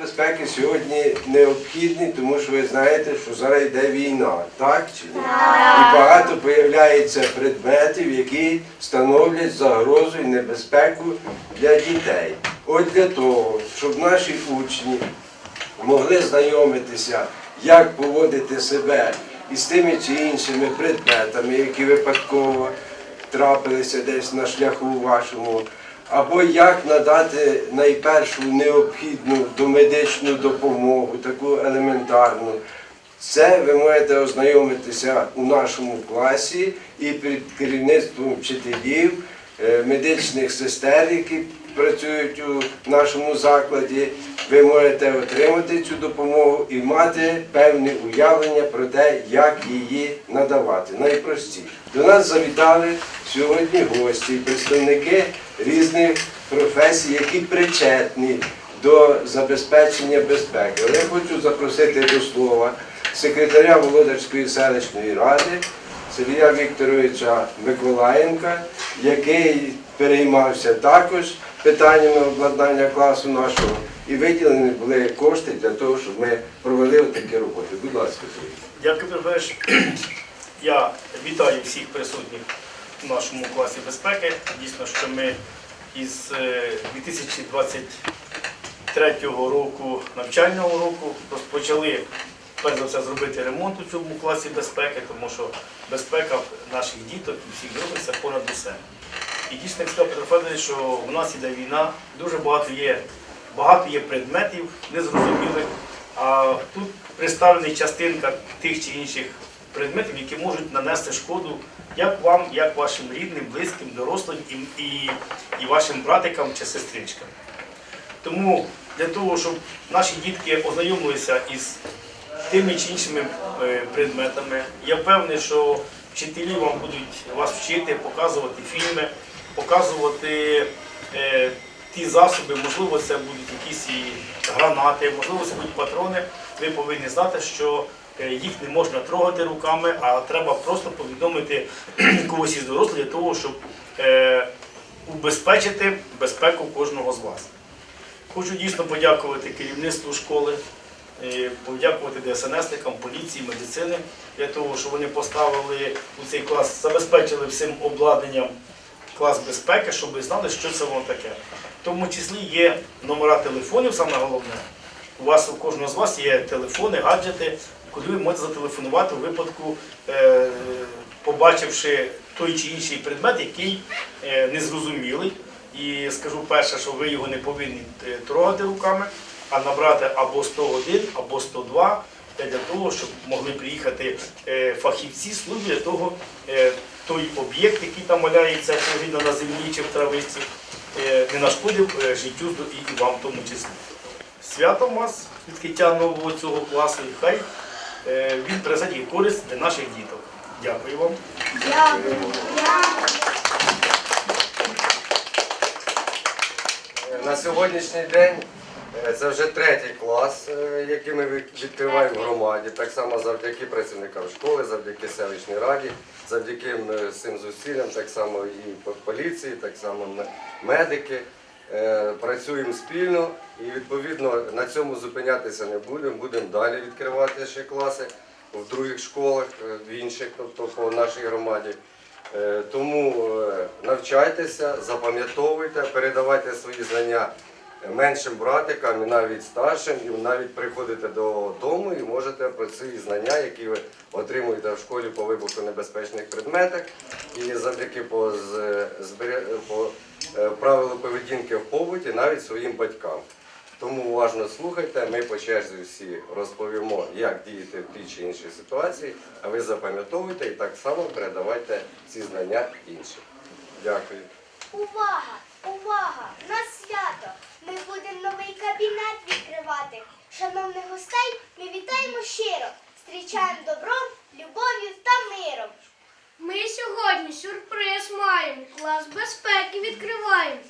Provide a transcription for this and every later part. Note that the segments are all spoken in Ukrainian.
безпеки сьогодні необхідні, тому що ви знаєте, що зараз йде війна, так чи ні? І багато появляється предметів, які становлять загрозу і небезпеку для дітей. От для того, щоб наші учні могли знайомитися, як поводити себе із тими чи іншими предметами, які випадково трапилися десь на шляху вашому, або як надати найпершу необхідну домедичну допомогу, таку елементарну. Це ви можете ознайомитися у нашому класі і під керівництвом вчителів, е, медичних сестер, які працюють у нашому закладі. Ви можете отримати цю допомогу і мати певне уявлення про те, як її надавати. Найпростіше. До нас завітали сьогодні гості, представники різних професій, які причетні до забезпечення безпеки. Але я хочу запросити до слова секретаря Володарської селищної ради Сергія Вікторовича Миколаєнка, який переймався також питаннями обладнання класу нашого, і виділені були кошти для того, щоб ми провели такі роботи. Будь ласка. Дякую, Петрович. Я вітаю всіх присутніх у нашому класі безпеки. Дійсно, що ми із е, 2023 року навчального року розпочали перш за все зробити ремонт у цьому класі безпеки, тому що безпека наших діток і всіх дорослих це понад усе. І дійсно, як сказав Петро Федорович, що в нас іде війна, дуже багато є, багато є предметів незрозумілих, а тут представлена частинка тих чи інших предметів, які можуть нанести шкоду як вам, як вашим рідним, близьким, дорослим і, і, і вашим братикам чи сестричкам. Тому для того, щоб наші дітки ознайомилися із тими чи іншими е, предметами, я впевнений, що вчителі вам будуть вас вчити, показувати фільми, показувати е, ті засоби, можливо, це будуть якісь гранати, можливо, це будуть патрони. Ви повинні знати, що е, їх не можна трогати руками, а треба просто повідомити когось із дорослих для того, щоб е, убезпечити безпеку кожного з вас. Хочу дійсно подякувати керівництву школи, е, подякувати ДСНСникам, поліції, медицини для того, що вони поставили у цей клас, забезпечили всім обладнанням клас безпеки, щоб ви знали, що це воно таке. В тому числі є номера телефонів, саме головне. У вас у кожного з вас є телефони, гаджети, куди ви можете зателефонувати у випадку, е, побачивши той чи інший предмет, який е, незрозумілий. І скажу перше, що ви його не повинні е, трогати руками, а набрати або 101, або 102 для того, щоб могли приїхати е, фахівці служби для того, е, той об'єкт, який там валяється повільно на землі чи в травиці, е, не нашкодив е, життю і і вам в тому числі. Святом вас, відкриття нового цього класу, і хай е, він принесе користь для наших діток. Дякую вам. Дякую. На сьогоднішній день це вже третій клас, е, який ми відкриваємо в громаді. Так само завдяки працівникам школи, завдяки селищній раді, завдяки е, цим зусиллям, так само і поліції, так само медики. Е, Працюємо спільно і відповідно на цьому зупинятися не будемо. Будемо далі відкривати ще класи в других школах, е, в інших, тобто по нашій громаді. Е, Тому е, навчайтеся, запам'ятовуйте, передавайте свої знання меншим братикам і навіть старшим, і навіть приходите додому і можете про ці знання, які ви отримуєте в школі по вибухонебезпечних предметах, і завдяки по, по е, правилу поведінки в побуті навіть своїм батькам. Тому уважно слухайте, ми по черзі всі розповімо, як діяти в тій чи іншій ситуації, а ви запам'ятовуйте і так само передавайте ці знання іншим. Дякую. Увага! Увага! На кабінет відкривати. Шановних гостей, ми вітаємо щиро, зустрічаємо добром, любов'ю та миром. Ми сьогодні сюрприз маємо, клас безпеки відкриваємо.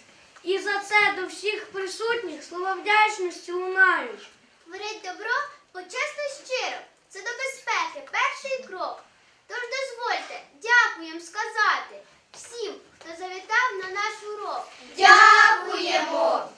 І за це до всіх присутніх слова вдячності лунають. Творить добро почесно щиро. Це до безпеки перший крок. Тож дозвольте, дякуємо сказати всім, хто завітав на наш урок. Дякуємо!